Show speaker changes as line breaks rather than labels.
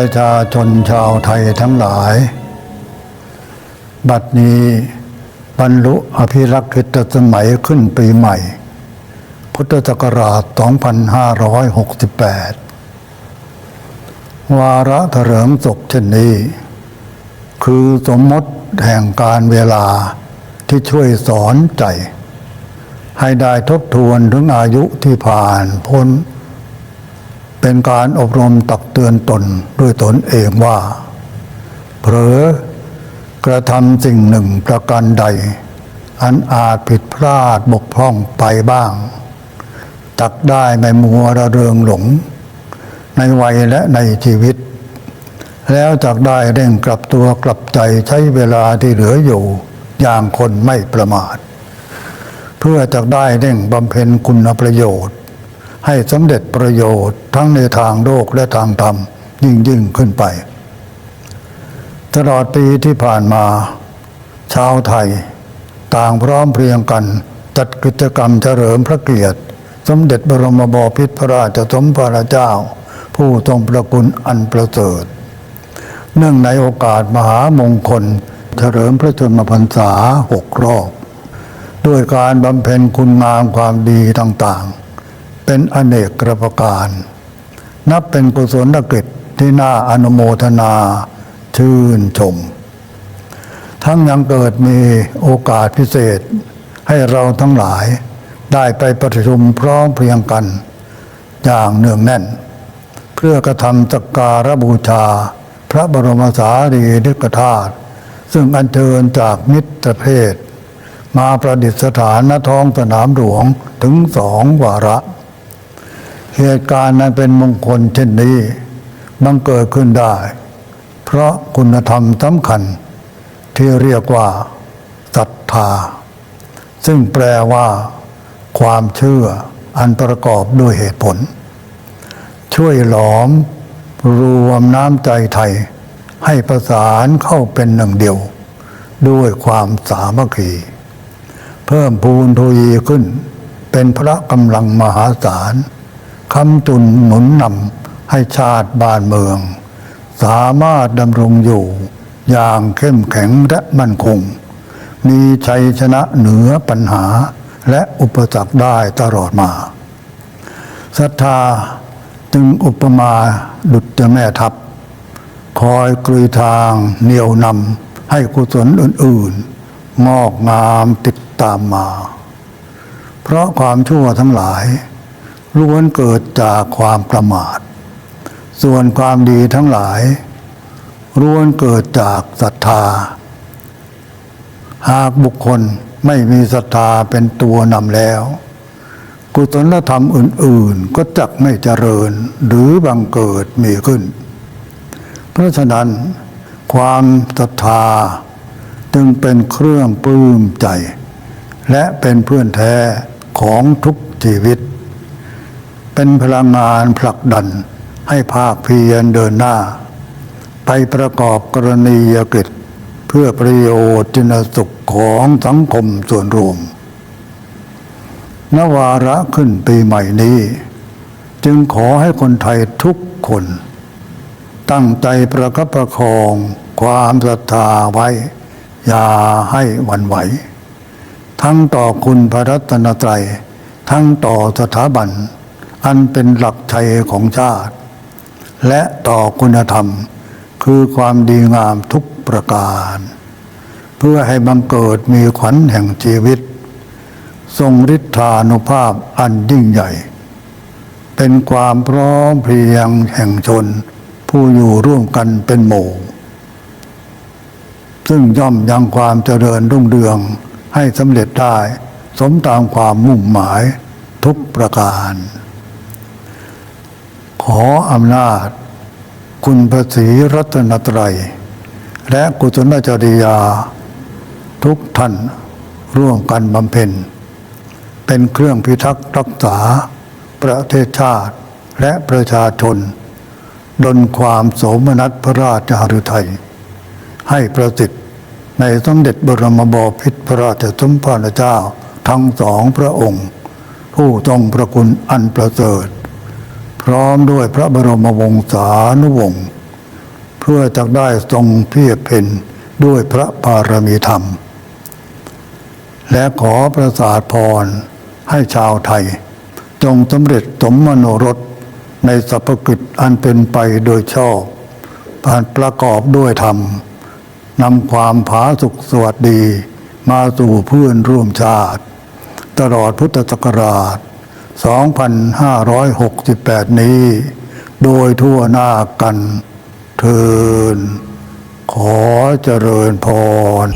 ประชาชนชาวไทยทั้งหลาย บัดนี้บรรลุอภิรักษ์กิตสมัยขึ้นปีใหม่ พุทธศักราช 2568 วาระเถลิงศกเช่นนี้ คือสมมติแห่งการเวลาที่ช่วยสอนใจ ให้ได้ทบทวนถึงอายุที่ผ่านพ้น เป็นการอบรมตักเตือนตนด้วยตนเองว่า เผลอกระทำสิ่งหนึ่งประการใด อันอาจผิดพลาดบกพร่องไปบ้าง ตักได้ไม่มัวระเริงหลง ในวัยและในชีวิต แล้วจักได้เร่งกลับตัวกลับใจใช้เวลาที่เหลืออยู่อย่างคนไม่ประมาท เพื่อจะได้เร่งบำเพ็ญคุณประโยชน์ ให้สำเร็จประโยชน์ทั้งในทางโลกและทางธรรมยิ่งยิ่งขึ้นไป ตลอดปีที่ผ่านมา ชาวไทย ต่างพร้อมเพรียงกัน จัดกิจกรรมเฉลิมพระเกียรติ สมเด็จบรมบพิตรพระราชสมภารเจ้า ผู้ทรงประคุณอันประเสริฐเนื่องในโอกาสมหามงคล เฉลิมพระชนมพรรษาหกรอบ ด้วยการบำเพ็ญคุณงามความดีต่างๆ เป็นอเนกกระประการ นับเป็นกุศลกิจที่น่าอนุโมทนา ชื่นชม ทั้งยังเกิดมีโอกาสพิเศษ ให้เราทั้งหลายได้ไปประชุมพร้อมเพรียงกัน อย่างเนืองแน่น เพื่อกระทำสักการะบูชา พระบรมสารีริกธาตุซึ่งอัญเชิญจากมิตรเพศ มาประดิษฐานณท้องสนามหลวงถึงสองวาระ เหตุการณ์นั้นเป็นมงคลเช่นนี้บังเกิดขึ้นได้ เพราะคุณธรรมสำคัญ ที่เรียกว่าศรัทธา ซึ่งแปลว่า ความเชื่ออันประกอบด้วยเหตุผล ช่วยหลอม รวมน้ำใจไทย ให้ประสานเข้าเป็นหนึ่งเดียว ด้วยความสามัคคีเพิ่มพูนทวีขึ้น เป็นพระกำลังมหาศาล คำจุนหนุนนำให้ชาติบ้านเมือง สามารถดำรงอยู่ อย่างเข้มแข็งและมั่นคง มีชัยชนะเหนือปัญหาและอุปสรรคได้ตลอดมาศรัทธาจึงอุปมาดุจเจ้าแม่ทัพ คอยกลุยทางเหนียวนำให้กุศลอื่นๆ งอกงามติดตามมา เพราะความชั่วทั้งหลาย ล้วนเกิดจากความประมาท ส่วนความดีทั้งหลายล้วนเกิดจากศรัทธา หากบุคคลไม่มีศรัทธาเป็นตัวนำแล้ว กุศลธรรมอื่น ๆ ก็จักไม่เจริญหรือบังเกิดมีขึ้น เพราะฉะนั้น ความศรัทธาจึงเป็นเครื่องปลื้มใจ และเป็นเพื่อนแท้ของทุกชีวิต เป็นพลังงานผลักดันให้ภาคเพียรเดินหน้า ไปประกอบกรณียกิจเพื่อประโยชน์จินสุขของสังคมส่วนรวม นวาระขึ้นปีใหม่นี้ จึงขอให้คนไทยทุกคน ตั้งใจประคับประคองความศรัทธาไว้ อย่าให้วันไหว ทั้งต่อคุณพระรัตนตรัย ทั้งต่อสถาบัน อันเป็นหลักชัยของชาติ และต่อคุณธรรม คือความดีงามทุกประการ เพื่อให้บังเกิดมีขวัญแห่งชีวิต ทรงฤทธานุภาพอันยิ่งใหญ่ เป็นความพร้อมเพรียงแห่งชน ผู้อยู่ร่วมกันเป็นหมู่ ซึ่งย่อมยังความเจริญรุ่งเรืองให้สำเร็จได้ สมตามความมุ่งหมายทุกประการ ออำนาจ คุณพระศรีรัตนตรัย และกุศลจริยา ทุกท่านร่วมกันบำเพ็ญ เป็นเครื่องพิทักษ์รักษา ประเทศชาติและประชาชนดลความโสมนัสพระราชหฤทัย ให้ประสิทธิ์ในสมเด็จบรมบพิตรพระราชสมภารเจ้าทั้งสองพระองค์ ผู้ทรงพระคุณอันประเสริฐ พร้อมด้วยพระบรมวงศานุวงศ์เพื่อจะได้ทรงเพียรเพนด้วยพระบารมีธรรม และขอประสาทพรให้ชาวไทย จงสำเร็จสมมโนรสในสรรพกิจอันเป็นไปโดยชอบผ่านประกอบด้วยธรรมนำความผาสุขสวัสดี มาสู่เพื่อนร่วมชาติ ตลอดพุทธศักราช 2568 นี้ โดยทั่วหน้ากันเทินขอเจริญพร